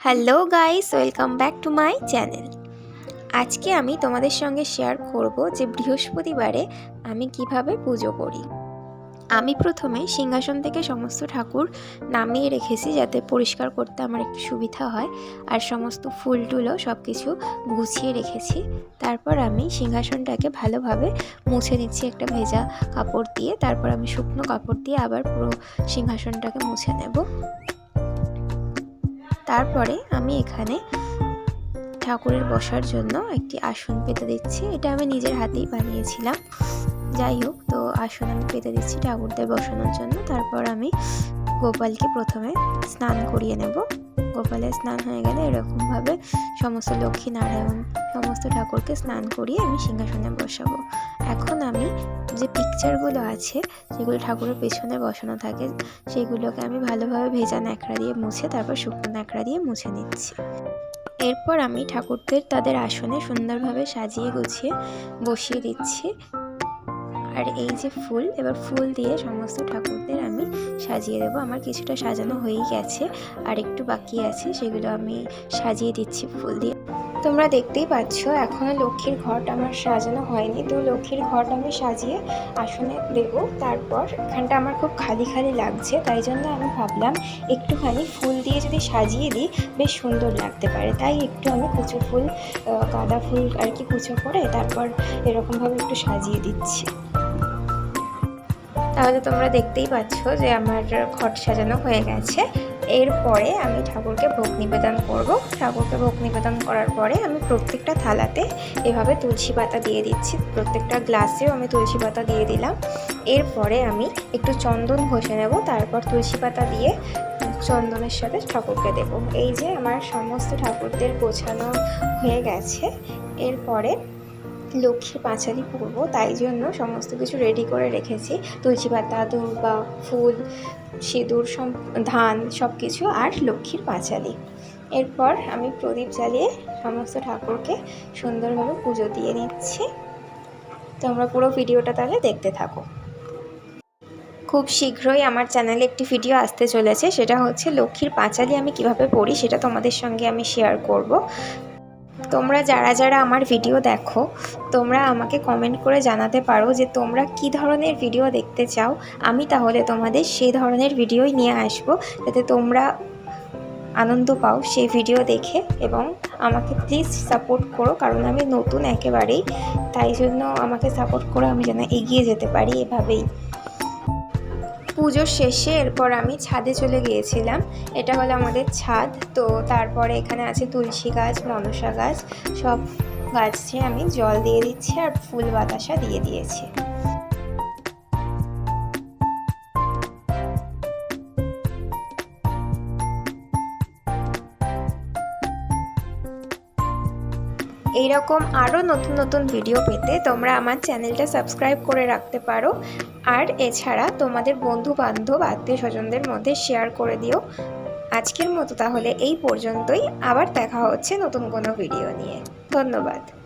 Hello guys welcome back to my channel আজকে আমি তোমাদের সঙ্গে শেয়ার করব যে বৃহস্পতিবারে আমি কীভাবে পুজো করি। আমি প্রথমে সিংহাসন থেকে সমস্ত ঠাকুর নামিয়ে রেখেছি যাতে পরিষ্কার করতে আমার একটু সুবিধা হয়। আর সমস্ত ফুল টুলও সব কিছু গুছিয়ে রেখেছি। তারপর আমি সিংহাসনটাকে ভালোভাবে মুছে নিচ্ছি একটা ভেজা কাপড় দিয়ে। তারপর আমি শুকনো কাপড় দিয়ে আবার পুরো সিংহাসনটাকে মুছে নেব। তারপরে আমি এখানে ঠাকুরের বসার জন্য একটি আসন পেতে দিচ্ছি। এটা আমি নিজের হাতেই বানিয়েছিলাম। যাই হোক, তো আসন আমি পেতে দিচ্ছি ঠাকুরদের বসানোর জন্য। তারপর আমি গোপালকে প্রথমে স্নান করিয়ে নেব। গোপালের স্নান হয়ে গেলে এরকমভাবে সমস্ত লক্ষ্মী নারায়ণ, সমস্ত ঠাকুরকে স্নান করিয়ে আমি সিংহাসনে বসাবো। এখন আমি যে পিকচারগুলো আছে, যেগুলো ঠাকুরের পেছনে বসানো থাকে, সেগুলোকে আমি ভালোভাবে ভেজা ন্যাকড়া দিয়ে মুছে, তারপর শুকনো ন্যাকড়া দিয়ে মুছে নিচ্ছি। এরপর আমি ঠাকুরদের তাদের আসনে সুন্দরভাবে সাজিয়ে গুছিয়ে বসিয়ে দিচ্ছি। আর এই যে ফুল, এবার ফুল দিয়ে সমস্ত ঠাকুরদের আমি সাজিয়ে দেবো। আমার কিছুটা সাজানো হয়েই গেছে, আর একটু বাকি আছে, সেগুলো আমি সাজিয়ে দিচ্ছি ফুল দিয়ে। তোমরা দেখতেই পাচ্ছ এখনও লক্ষ্মীর ঘরটা আমার সাজানো হয়নি। তো লক্ষ্মীর ঘরটা আমি সাজিয়ে আসনে দেব। তারপর এখানটা আমার খুব খালি খালি লাগছে, তাই জন্য আমি ভাবলাম একটুখানি ফুল দিয়ে যদি সাজিয়ে দিই, বেশ সুন্দর লাগতে পারে। তাই একটু আমি কুচো ফুল গাঁদা ফুল আর কি কুচো করে তারপর এরকমভাবে একটু সাজিয়ে দিচ্ছি। তাহলে তোমরা দেখতেই পাচ্ছ যে আমার ঘট সাজানো হয়ে গেছে। এরপরে আমি ঠাকুরকে ভোগ নিবেদন করব। ঠাকুরকে ভোগ নিবেদন করার পরে আমি প্রত্যেকটা থালাতে এভাবে তুলসী পাতা দিয়ে দিচ্ছি। প্রত্যেকটা গ্লাসেও আমি তুলসী পাতা দিয়ে দিলাম। এরপরে আমি একটু চন্দন ঘষে নেব। তারপর তুলসী পাতা দিয়ে চন্দনের সাথে ঠাকুরকে দেব। এই যে আমার সমস্ত ঠাকুরদের গোছানো হয়ে গেছে। এরপরে লক্ষ্মীর পাঁচালি পরব, তাই জন্য সমস্ত কিছু রেডি করে রেখেছি। তুলসী পাতা, দুর্বা, ফুল, সিঁদুর, সম, ধান সব কিছু আর লক্ষ্মীর পাঁচালি। এরপর আমি প্রদীপ জ্বালিয়ে সমস্ত ঠাকুরকে সুন্দরভাবে পুজো দিয়ে নিচ্ছি। তোমরা পুরো ভিডিওটা তাহলে দেখতে থাকো। খুব শীঘ্রই আমার চ্যানেলে একটি ভিডিও আসতে চলেছে, সেটা হচ্ছে লক্ষ্মীর পাঁচালি আমি কীভাবে পড়ি, সেটা তোমাদের সঙ্গে আমি শেয়ার করব। তোমরা যারা যারা আমার ভিডিও দেখো, তোমরা আমাকে কমেন্ট করে জানাতে পারো যে তোমরা কি ধরনের ভিডিও দেখতে চাও। আমি তাহলে তোমাদের সেই ধরনের ভিডিওই নিয়ে আসব, যাতে তোমরা আনন্দ পাও সেই ভিডিও দেখে এবং আমাকে প্লিজ সাপোর্ট করো, কারণ আমি নতুন একেবারেই, তাই জন্য আমাকে সাপোর্ট করে আমি যেন এগিয়ে যেতে পারি এভাবেই। পুজোর শেষে এরপর আমি ছাদে চলে গিয়েছিলাম। এটা হলো আমাদের ছাদ। তো তারপরে এখানে আছে তুলসী গাছ, মনসা গাছ, সব গাছে আমি জল দিয়ে দিচ্ছি আর ফুল বাতাসা দিয়ে দিয়েছি। এইরকম আরও নতুন নতুন ভিডিও পেতে তোমরা আমার চ্যানেলটা সাবস্ক্রাইব করে রাখতে পারো। আর এছাড়া তোমাদের বন্ধু বান্ধব আত্মীয় স্বজনদের মধ্যে শেয়ার করে দিও। আজকের মতো তাহলে এই পর্যন্তই। আবার দেখা হচ্ছে নতুন কোনো ভিডিও নিয়ে। ধন্যবাদ।